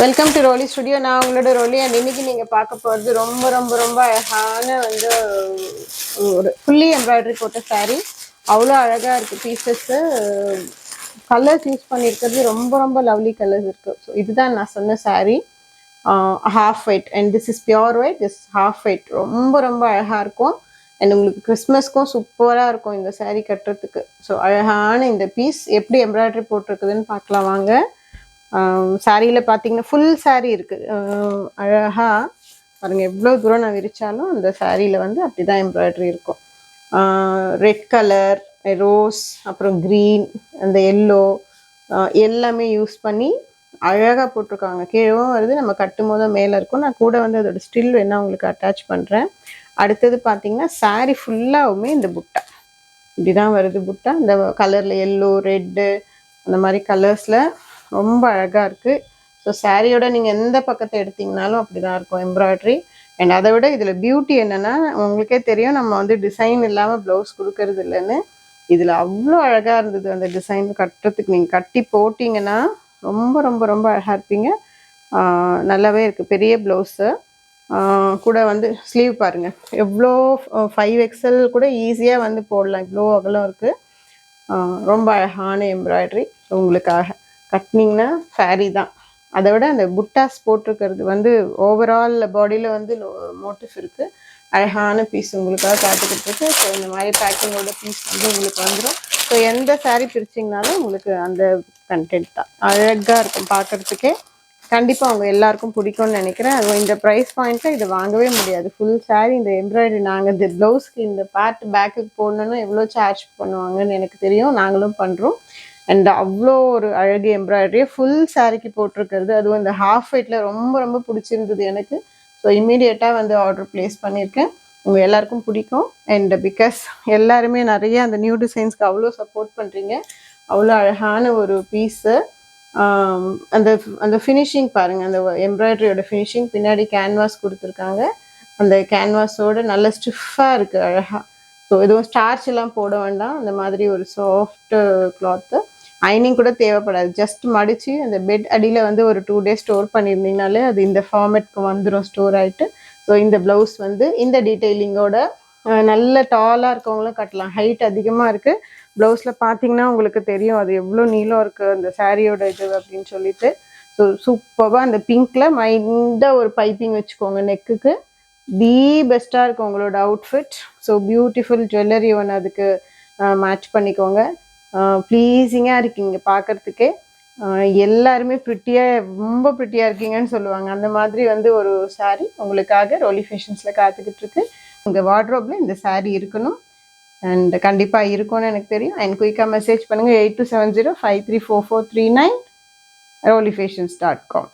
Welcome to ரோலி studio நான் உங்களோட ரோலி and இன்னைக்கு நீங்க பார்க்க போறது ரொம்ப ரொம்ப ரொம்ப அழகான வந்து ஒரு ஃபுல்லி எம்ப்ராய்டரி போட்ட saree. அவ்வளோ அழகா இருக்கு பீசஸ் கலர்ஸ் யூஸ் பண்ணியிருக்கிறது ரொம்ப ரொம்ப லவ்லி கலர்ஸ் இருக்கு. ஸோ இதுதான் நான் சொன்ன saree. Half white and this is pure white this half white ரொம்ப ரொம்ப அழகா இருக்கும். அண்ட் உங்களுக்கு கிறிஸ்மஸ்க்கும் சூப்பராக இருக்கும் இந்த saree கட்டுறதுக்கு. ஸோ அழகான இந்த பீஸ் எப்படி எம்ப்ராய்டரி போட்டிருக்குதுன்னு பார்க்கலாம் வாங்க. சாரியில் பார்த்தீங்கன்னா ஃபுல் saree இருக்குது அழகாக பாருங்க எவ்வளோ தூரம் நான் விரித்தாலும் அந்த சாரியில் வந்து அப்படி தான் எம்ப்ராய்டரி இருக்கும் ரெட் கலர் ரோஸ் அப்புறம் க்ரீன் அந்த எல்லோ எல்லாமே யூஸ் பண்ணி அழகாக போட்டிருக்காங்க. கீழவும் வருது நம்ம கட்டும் போது மேலே இருக்கும். நான் கூட வந்து அதோட ஸ்டில் வேணால் உங்களுக்கு அட்டாச் பண்ணுறேன் அடுத்தது பார்த்தீங்கன்னா saree ஃபுல்லாகவுமே இந்த புட்டா. இப்படி தான் வருது புட்டா. இந்த கலரில் எல்லோ ரெட்டு அந்த மாதிரி கலர்ஸில் ரொம்ப அழகாக இருக்குது ஸோ சாரியோட நீங்கள் எந்த பக்கத்தை எடுத்தீங்கனாலும் அப்படி தான் இருக்கும் எம்ப்ராய்ட்ரி அண்ட் அதை விட இதில் பியூட்டி என்னென்னா உங்களுக்கே தெரியும் நம்ம வந்து டிசைன் இல்லாமல் ப்ளவுஸ் கொடுக்கறது இல்லைன்னு. இதில் அவ்வளோ அழகாக இருந்தது அந்த டிசைன் கட்டுறதுக்கு. நீங்கள் கட்டி போட்டிங்கன்னா ரொம்ப ரொம்ப ரொம்ப அழகாக இருப்பீங்க. நல்லாவே இருக்குது பெரிய ப்ளவுஸு கூட வந்து ஸ்லீவ் பாருங்கள் எவ்வளோ ஃபைவ் எக்ஸல் கூட ஈஸியாக வந்து போடலாம். இவ்வளோ அகலம் இருக்குது ரொம்ப அழகான எம்ப்ராய்ட்ரி உங்களுக்காக. கட்டினீங்கன்னா saree தான். அதை விட அந்த புட்டாஸ் போட்டிருக்கிறது வந்து ஓவரால் பாடியில் வந்து மோட்டிஃப் இருக்குது அழகான பீஸ் உங்களுக்காக காத்துக்கிட்டு இருக்கு ஸோ இந்த மாதிரி பேக்கிங்கோட பீஸ் வந்து உங்களுக்கு வந்துடும் ஸோ எந்த saree பிரிச்சிங்கனாலும் உங்களுக்கு அந்த கண்டென்ட் தான். அழகாக இருக்கும் பார்க்கறதுக்கே. கண்டிப்பாக அவங்க எல்லாருக்கும் பிடிக்கும்னு நினைக்கிறேன். அதுவும் இந்த ப்ரைஸ் பாயிண்ட்டில் இதை வாங்கவே முடியாது. ஃபுல் saree இந்த எம்ப்ராய்டரி நாங்கள் இந்த ப்ளவுஸ்க்கு இந்த பார்ட் பேக்குக்கு போடணுன்னா எவ்வளோ சார்ஜ் பண்ணுவாங்கன்னு எனக்கு தெரியும். நாங்களும் பண்ணுறோம் அண்ட் அவ்வளோ ஒரு அழகு எம்ப்ராய்டரியை ஃபுல் சாரிக்கு போட்டிருக்கிறது. அதுவும் இந்த ஹாஃப் ஒயிட்டில் ரொம்ப ரொம்ப பிடிச்சிருந்தது எனக்கு. ஸோ இமீடியட்டாக வந்து ஆர்டர் ப்ளேஸ் பண்ணியிருக்கேன். உங்கள் எல்லாருக்கும் பிடிக்கும். அண்ட் பிகாஸ் எல்லாருமே நிறைய அந்த நியூ டிசைன்ஸ்க்கு அவ்வளோ சப்போர்ட் பண்ணுறீங்க அவ்வளோ அழகான ஒரு பீஸு அந்த அந்த ஃபினிஷிங் பாருங்கள் அந்த எம்ப்ராய்டரியோட ஃபினிஷிங் பின்னாடி கேன்வாஸ் கொடுத்துருக்காங்க. அந்த கேன்வாஸோட நல்ல ஸ்டிஃபாக இருக்குது அழகாக ஸோ எதுவும் ஸ்டார்ச் எல்லாம் போட வேண்டாம். அந்த மாதிரி ஒரு சாஃப்ட் கிளாத்து அயனிங் கூட தேவைப்படாது. ஜஸ்ட் மடித்து அந்த பெட் அடியில் வந்து ஒரு டூ டேஸ் ஸ்டோர் பண்ணியிருந்தீங்கனாலே அது இந்த ஃபார்மேட்க்கு வந்துடும் ஸ்டோர் ஆகிட்டு ஸோ இந்த ப்ளவுஸ் வந்து இந்த டீட்டெயிலிங்கோட நல்ல டாலாக இருக்கவங்களும் கட்டலாம். ஹைட் அதிகமாக இருக்குது ப்ளவுஸில் பார்த்தீங்கன்னா உங்களுக்கு தெரியும் அது எவ்வளோ நீளம் இருக்குது அந்த சாரியோட இது அப்படின்னு சொல்லிட்டு. ஸோ சூப்பராக அந்த பிங்க்கில் மைண்டாக ஒரு பைப்பிங் வச்சுக்கோங்க நெக்குக்கு தி பெஸ்ட்டாக இருக்கும் உங்களோட அவுட்ஃபிட் ஸோ பியூட்டிஃபுல் ஜுவல்லரி ஒன்று அதுக்கு மேட்ச் பண்ணிக்கோங்க. ப்ளீஸிங்காக இருக்கீங்க பார்க்கறதுக்கே எல்லாருமே ப்ரிட்டியாக ரொம்ப ப்ரிட்டியாக இருக்கீங்கன்னு சொல்லுவாங்க. அந்த மாதிரி வந்து ஒரு saree உங்களுக்காக ரோலி ஃபேஷன்ஸில் காத்துக்கிட்டு இருக்கு. உங்கள் வார்ட்ரோப்பில் இந்த saree இருக்கணும். அண்ட் கண்டிப்பாக இருக்கும்னு எனக்கு தெரியும். அண்ட் குயிக்காக மெசேஜ் பண்ணுங்கள் eight two seven zero five three four four three nine Roli fashions dot com